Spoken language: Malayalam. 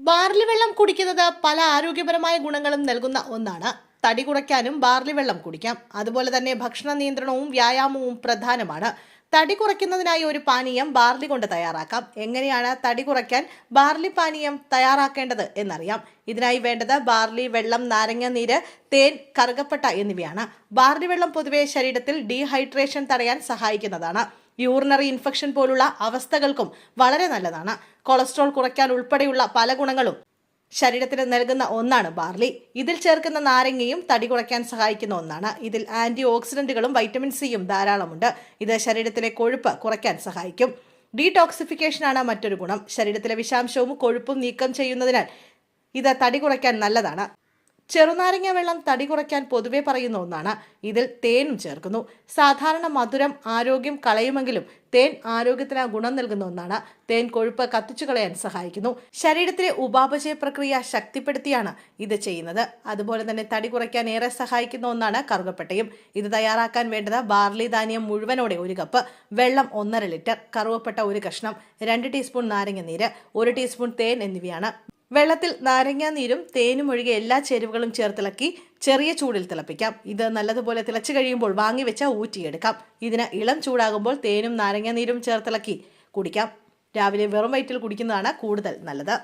ബാർലി വെള്ളം കുടിക്കുന്നത് പല ആരോഗ്യപരമായ ഗുണങ്ങളും നൽകുന്ന ഒന്നാണ്. തടി കുറയ്ക്കാനും ബാർലി വെള്ളം കുടിക്കാം. അതുപോലെ തന്നെ ഭക്ഷണ നിയന്ത്രണവും വ്യായാമവും പ്രധാനമാണ്. തടി കുറയ്ക്കുന്നതിനായി ഒരു പാനീയം ബാർലി കൊണ്ട് തയ്യാറാക്കാം. എങ്ങനെയാണ് തടി കുറയ്ക്കാൻ ബാർലി പാനീയം തയ്യാറാക്കേണ്ടത് എന്നറിയാം. ഇതിനായി വേണ്ടത് ബാർലി വെള്ളം നാരങ്ങ നീര് തേൻ കറുകപ്പട്ട എന്നിവയാണ്. ബാർലി വെള്ളം പൊതുവെ ശരീരത്തിൽ ഡീഹൈഡ്രേഷൻ തടയാൻ സഹായിക്കുന്നതാണ്. യൂറിനറി ഇൻഫെക്ഷൻ പോലുള്ള അവസ്ഥകൾക്കും വളരെ നല്ലതാണ്. കൊളസ്ട്രോൾ കുറയ്ക്കാൻ ഉൾപ്പെടെയുള്ള പല ഗുണങ്ങളും ശരീരത്തിന് നൽകുന്ന ഒന്നാണ് ബാർലി. ഇതിൽ ചേർക്കുന്ന നാരങ്ങയും തടി കുറയ്ക്കാൻ സഹായിക്കുന്ന ഒന്നാണ്. ഇതിൽ ആന്റി ഓക്സിഡന്റുകളും വൈറ്റമിൻ സിയും ധാരാളമുണ്ട്. ഇത് ശരീരത്തിലെ കൊഴുപ്പ് കുറയ്ക്കാൻ സഹായിക്കും. ഡീടോക്സിഫിക്കേഷനാണ് മറ്റൊരു ഗുണം. ശരീരത്തിലെ വിഷാംശവും കൊഴുപ്പും നീക്കം ചെയ്യുന്നതിനാൽ ഇത് തടി കുറയ്ക്കാൻ നല്ലതാണ്. ചെറുനാരങ്ങ വെള്ളം തടി കുറയ്ക്കാൻ പൊതുവെ പറയുന്ന ഒന്നാണ്. ഇതിൽ തേനും ചേർക്കുന്നു. സാധാരണ മധുരം ആരോഗ്യം കളയുമെങ്കിലും തേൻ ആരോഗ്യത്തിന് ഗുണം നൽകുന്ന ഒന്നാണ്. തേൻ കൊഴുപ്പ് കത്തിച്ചു കളയാൻ സഹായിക്കുന്നു. ശരീരത്തിലെ ഉപാപചയ പ്രക്രിയ ശക്തിപ്പെടുത്തിയാണ് ഇത് ചെയ്യുന്നത്. അതുപോലെ തന്നെ തടി കുറയ്ക്കാൻ ഏറെ സഹായിക്കുന്ന ഒന്നാണ് കറുകപ്പട്ടയും. ഇത് തയ്യാറാക്കാൻ വേണ്ടത് ബാർലി ധാന്യം മുഴുവനോടെ ഒരു കപ്പ് വെള്ളം ഒന്നര ലിറ്റർ കറുവപ്പട്ട ഒരു കഷ്ണം രണ്ട് ടീസ്പൂൺ നാരങ്ങ നീര് ഒരു ടീസ്പൂൺ തേൻ എന്നിവയാണ്. വെള്ളത്തിൽ നാരങ്ങാ നീരും തേനും ഒഴികെ എല്ലാ ചേരുവകളും ചേർത്തിളക്കി ചെറിയ ചൂടിൽ തിളപ്പിക്കാം. ഇത് നല്ലതുപോലെ തിളച്ചു കഴിയുമ്പോൾ വാങ്ങിവെച്ച ഊറ്റിയെടുക്കാം. ഇതിന് ഇളം ചൂടാകുമ്പോൾ തേനും നാരങ്ങാ നീരും ചേർത്തിളക്കി കുടിക്കാം. രാവിലെ വെറും വയറ്റിൽ കുടിക്കുന്നതാണ് കൂടുതൽ നല്ലത്.